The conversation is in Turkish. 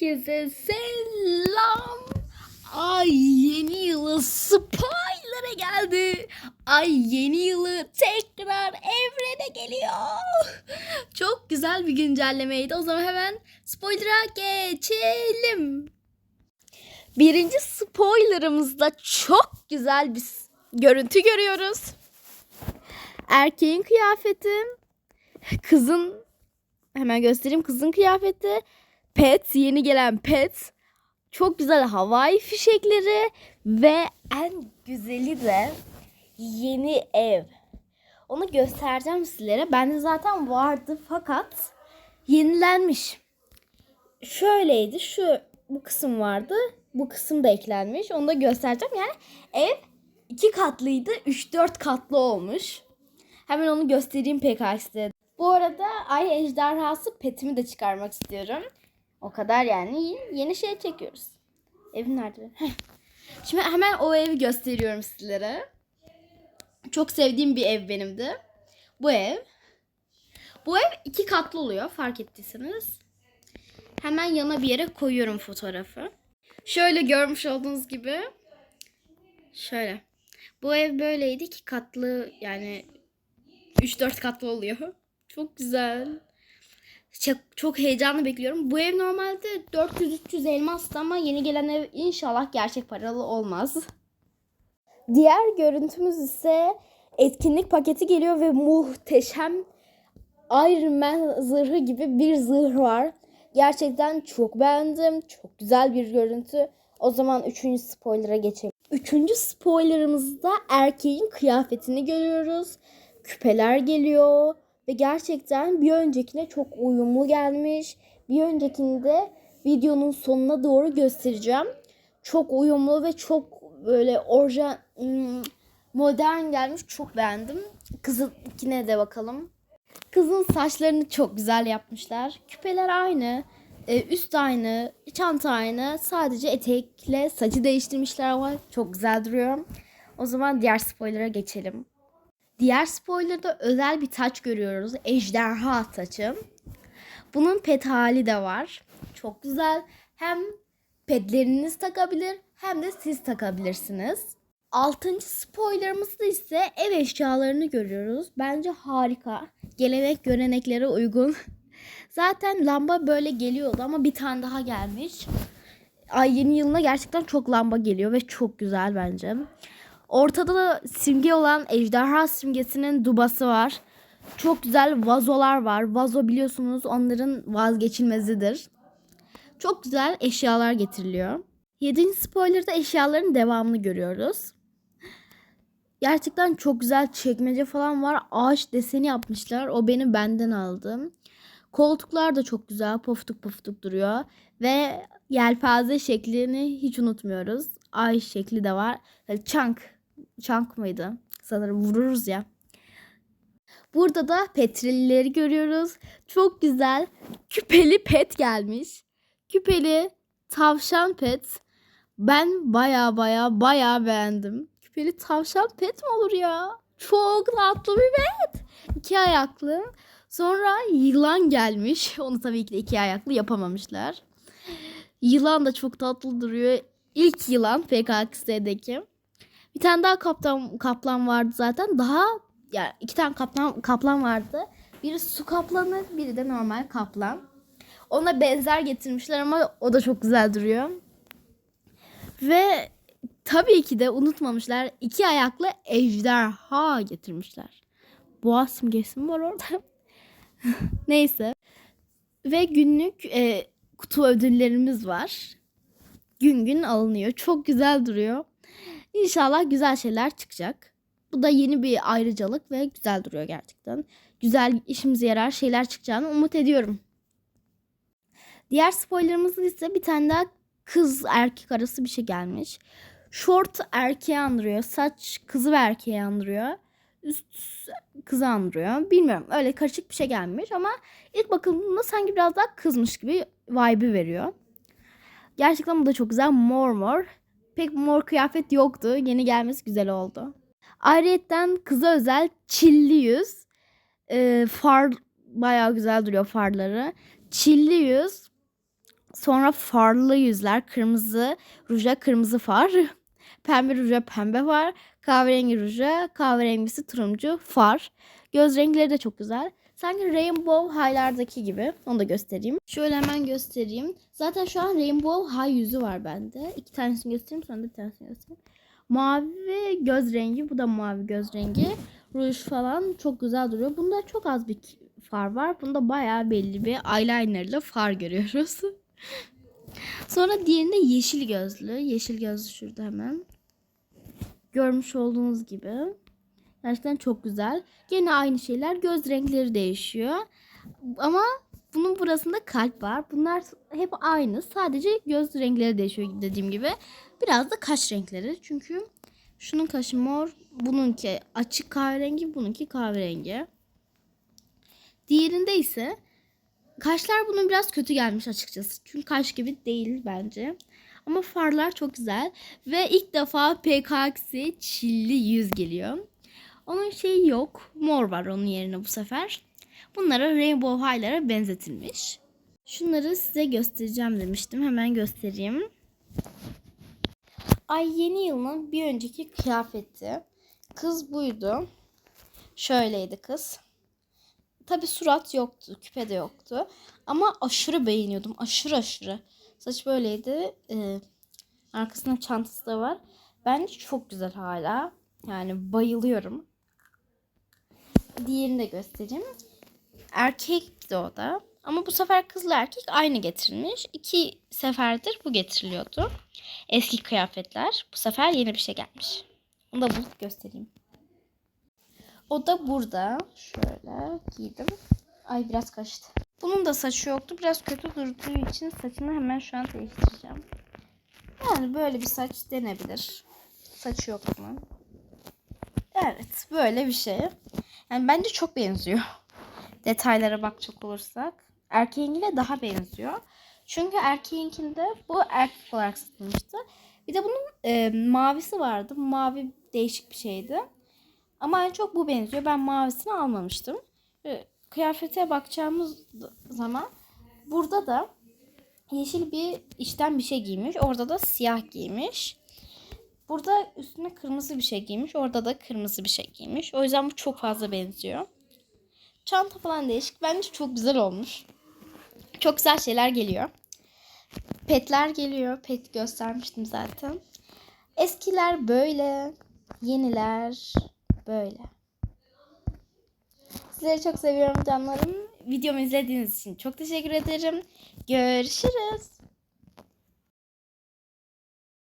Herkese selam. Ay yeni yılı spoiler'a geldi. Ay yeni yılı tekrar evrene geliyor. Çok güzel bir güncellemeydi. O zaman hemen spoiler'a geçelim. Birinci spoilerımızda çok güzel bir görüntü görüyoruz. Erkeğin kıyafeti, kızın hemen göstereyim kızın kıyafeti, pet yeni gelen pet, çok güzel havai fişekleri ve en güzeli de yeni ev. Onu göstereceğim sizlere. Bende zaten vardı fakat yenilenmiş. Şöyleydi. Şu bu kısım vardı. Bu kısım da eklenmiş. Onu da göstereceğim. Yani ev iki katlıydı. 3-4 katlı olmuş. Hemen onu göstereyim PKX'de. Bu arada Ay Ejderhası petimi de çıkarmak istiyorum. O kadar yani yeni şey çekiyoruz. Evim nerede? Şimdi hemen o evi gösteriyorum sizlere. Çok sevdiğim bir ev benimdi. Bu ev. Bu ev iki katlı oluyor fark ettiyseniz. Hemen yana bir yere koyuyorum fotoğrafı. Şöyle görmüş olduğunuz gibi. Şöyle. Bu ev böyleydi iki katlı yani 3-4 katlı oluyor. Çok güzel. Çok, çok heyecanlı bekliyorum. Bu ev normalde 400-300 elmastı ama yeni gelen ev inşallah gerçek paralı olmaz. Diğer görüntümüz ise etkinlik paketi geliyor ve muhteşem Iron Man zırhı gibi bir zırh var. Gerçekten çok beğendim. Çok güzel bir görüntü. O zaman üçüncü spoiler'a geçelim. Üçüncü spoilerımızda erkeğin kıyafetini görüyoruz. Küpeler geliyor. Ve gerçekten bir öncekine çok uyumlu gelmiş. Bir öncekinde videonun sonuna doğru göstereceğim. Çok uyumlu ve çok böyle orijinal hmm, modern gelmiş. Çok beğendim. Kızınkine de bakalım. Kızın saçlarını çok güzel yapmışlar. Küpeler aynı. e, Üst aynı. Çanta aynı. Sadece etekle saçı değiştirmişler ama çok güzel duruyor. O zaman diğer spoiler'a geçelim. Diğer spoiler'da özel bir taç görüyoruz. Ejderha taçı. Bunun pet hali de var. Çok güzel. Hem petleriniz takabilir hem de siz takabilirsiniz. Altıncı spoilerımızda ise ev eşyalarını görüyoruz. Bence harika. Gelenek göreneklere uygun. Zaten lamba böyle geliyordu ama bir tane daha gelmiş. Ay yeni yılına gerçekten çok lamba geliyor ve çok güzel bence. Ortada da simge olan ejderha simgesinin dubası var. Çok güzel vazolar var. Vazo biliyorsunuz onların vazgeçilmezidir. Çok güzel eşyalar getiriliyor. Yedinci spoiler'da eşyaların devamını görüyoruz. Gerçekten çok güzel çekmece falan var. Ağaç deseni yapmışlar. O beni benden aldı. Koltuklar da çok güzel. Poftuk poftuk duruyor. Ve yelpaze şeklini hiç unutmuyoruz. Ay şekli de var. Çank. Çank mıydı? Sanırım vururuz ya. Burada da petrilleri görüyoruz. Çok güzel küpeli pet gelmiş. Küpeli tavşan pet. Ben baya baya baya beğendim. Küpeli tavşan pet mi olur ya? Çok tatlı bir pet. İki ayaklı. Sonra yılan gelmiş. Onu tabii ki de iki ayaklı yapamamışlar. Yılan da çok tatlı duruyor. İlk yılan PKX'deki. Bir tane daha kaplan, kaplan vardı zaten. Daha yani iki tane kaplan, kaplan vardı. Biri su kaplanı, biri de normal kaplan. Ona benzer getirmişler ama o da çok güzel duruyor. Ve tabii ki de unutmamışlar. iki ayaklı ejderha getirmişler. Boğa simgesi mi var orada? Neyse. Ve günlük e, kutu ödüllerimiz var. Gün gün alınıyor. Çok güzel duruyor. İnşallah güzel şeyler çıkacak. Bu da yeni bir ayrıcalık ve güzel duruyor gerçekten. Güzel işimize yarar şeyler çıkacağını umut ediyorum. Diğer spoilerımızda ise bir tane daha kız erkek arası bir şey gelmiş. Short erkeği andırıyor. Saç kızı ve erkeği andırıyor. Üst kızı andırıyor. Bilmiyorum öyle karışık bir şey gelmiş ama ilk bakıldığında sanki biraz daha kızmış gibi vibe'ı veriyor. Gerçekten bu da çok güzel. Mor mor. Pek mor kıyafet yoktu. Yeni gelmesi güzel oldu. Ayrıyeten kıza özel çilli yüz. Ee, far bayağı güzel duruyor farları. Çilli yüz. Sonra farlı yüzler. Kırmızı ruja kırmızı far. Pembe ruja pembe far. Kahverengi ruja kahverengisi turuncu far. Göz renkleri de çok güzel. Sanki Rainbow High'lardaki gibi. Onu da göstereyim. Şöyle hemen göstereyim. Zaten şu an Rainbow High yüzü var bende. İki tanesini göstereyim sonra da bir tanesini göstereyim. Mavi göz rengi. Bu da mavi göz rengi. Ruj falan çok güzel duruyor. Bunda çok az bir far var. Bunda bayağı belli bir eyelinerlı far görüyoruz. Sonra diğerinde yeşil gözlü. Yeşil gözlü şurada hemen. Görmüş olduğunuz gibi. Gerçekten çok güzel. Gene aynı şeyler. Göz renkleri değişiyor. Ama bunun burasında kalp var. Bunlar hep aynı. Sadece göz renkleri değişiyor dediğim gibi. Biraz da kaş renkleri. Çünkü şunun kaşı mor. Bununki açık kahverengi. Bununki kahverengi. Diğerinde ise kaşlar bunun biraz kötü gelmiş açıkçası. Çünkü kaş gibi değil bence. Ama farlar çok güzel. Ve ilk defa PKX'i çilli yüz geliyor. Onun şeyi yok. Mor var onun yerine bu sefer. Bunlara Rainbow High'lara benzetilmiş. Şunları size göstereceğim demiştim. Hemen göstereyim. Ay yeni yılın bir önceki kıyafeti. Kız buydu. Şöyleydi kız. Tabi surat yoktu. Küpe de yoktu. Ama aşırı beğeniyordum. Aşırı aşırı. Saç böyleydi. Ee, arkasında çantası da var. Bence çok güzel hala. Yani bayılıyorum. Diğerini de göstereyim. Erkekti o da. Ama bu sefer kızla erkek aynı getirilmiş. İki seferdir bu getiriliyordu. Eski kıyafetler. Bu sefer yeni bir şey gelmiş. Onu da bulup göstereyim. O da burada. Şöyle giydim. Ay biraz kaçtı. Bunun da saçı yoktu. Biraz kötü durduğu için saçını hemen şu an değiştireceğim. Yani böyle bir saç denebilir. Saçı yok bunun. Evet böyle bir şey. Yani bence çok benziyor. Detaylara bakacak olursak. Erkeğinkine daha benziyor. Çünkü erkeğinkinde bu erkek olarak satılmıştı. Bir de bunun e, mavisi vardı. Mavi değişik bir şeydi. Ama en çok bu benziyor. Ben mavisini almamıştım. Kıyafete bakacağımız zaman burada da yeşil bir içten bir şey giymiş. Orada da siyah giymiş. Burada üstüne kırmızı bir şey giymiş. Orada da kırmızı bir şey giymiş. O yüzden bu çok fazla benziyor. Çanta falan değişik. Bence çok güzel olmuş. Çok güzel şeyler geliyor. Petler geliyor. Pet göstermiştim zaten. Eskiler böyle. Yeniler böyle. Sizleri çok seviyorum canlarım. Videomu izlediğiniz için çok teşekkür ederim. Görüşürüz.